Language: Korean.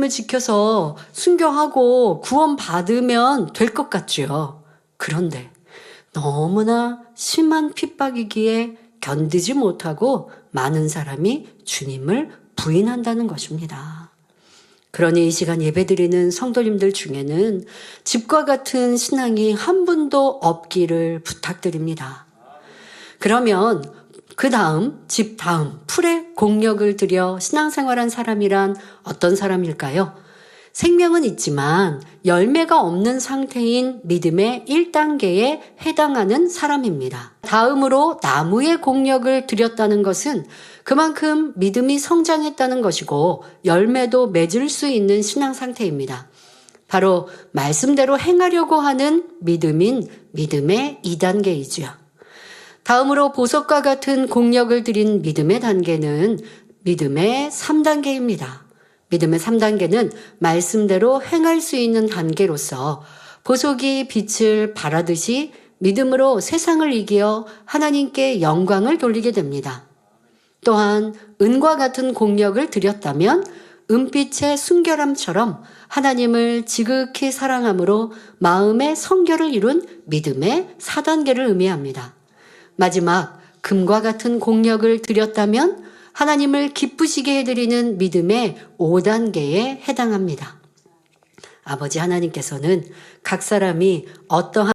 말씀을 지켜서 순교하고 구원받으면 될 것 같지요. 그런데 너무나 심한 핍박이기에 견디지 못하고 많은 사람이 주님을 부인한다는 것입니다. 그러니 이 시간 예배드리는 성도님들 중에는 집과 같은 신앙이 한 분도 없기를 부탁드립니다. 그러면 그 다음, 집 다음, 풀에 공력을 들여 신앙생활한 사람이란 어떤 사람일까요? 생명은 있지만 열매가 없는 상태인 믿음의 1단계에 해당하는 사람입니다. 다음으로 나무의 공력을 들였다는 것은 그만큼 믿음이 성장했다는 것이고 열매도 맺을 수 있는 신앙 상태입니다. 바로 말씀대로 행하려고 하는 믿음인 믿음의 2단계이지요. 다음으로 보석과 같은 공력을 들인 믿음의 단계는 믿음의 3단계입니다. 믿음의 3단계는 말씀대로 행할 수 있는 단계로서 보석이 빛을 발하듯이 믿음으로 세상을 이기어 하나님께 영광을 돌리게 됩니다. 또한 은과 같은 공력을 들였다면 은빛의 순결함처럼 하나님을 지극히 사랑함으로 마음의 성결을 이룬 믿음의 4단계를 의미합니다. 마지막 금과 같은 공력을 들였다면 하나님을 기쁘시게 해드리는 믿음의 5단계에 해당합니다. 아버지 하나님께서는 각 사람이 어떠한